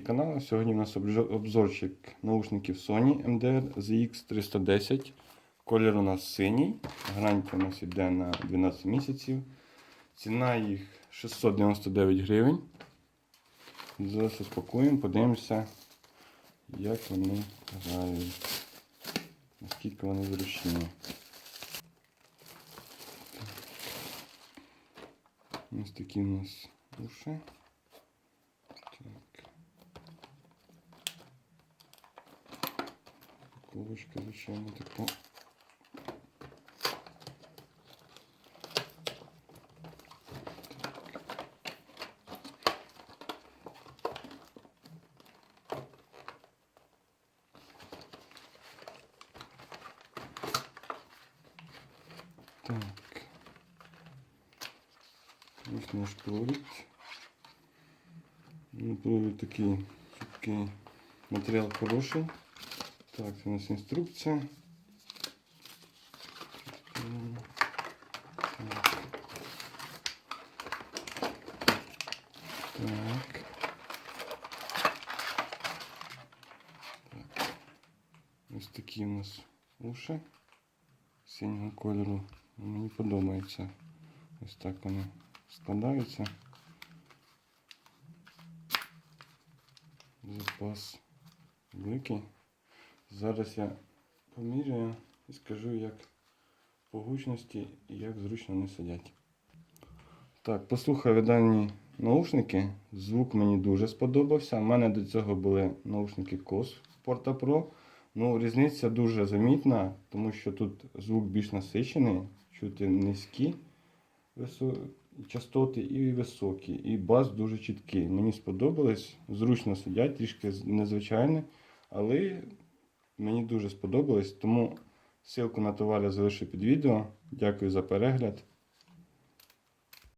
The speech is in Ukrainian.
каналу. Сьогодні у нас обзорчик наушників Sony MDR ZX310. Колір у нас синій. Гарантія у нас йде на 12 місяців. Ціна їх 699 гривень. Зараз розпакуємо, подивимося, як вони грають. Наскільки вони зручні. Ось такі у нас уші. Упаковочка, звичайно, така. Так. Ось наш провід. Ну, провід такий цупкий. Матеріал хороший. Так, це у нас інструкція. Так. Так. Так. Ось такі у нас уші синього кольору. Мені подобається. Ось так вони складаються. Запас великий. Зараз я поміряю і скажу, як по гучності і як зручно вони сидять. Так, послухав дані наушники. Звук мені дуже сподобався. У мене до цього були наушники KOS Porta Pro. Ну, різниця дуже замітна, тому що тут звук більш насичений, чути низькі частоти і високі. І бас дуже чіткий. Мені сподобалось, зручно сидять, трішки незвичайне, але мені дуже сподобалось. Тому ссылку на товар я залишу під відео. Дякую за перегляд.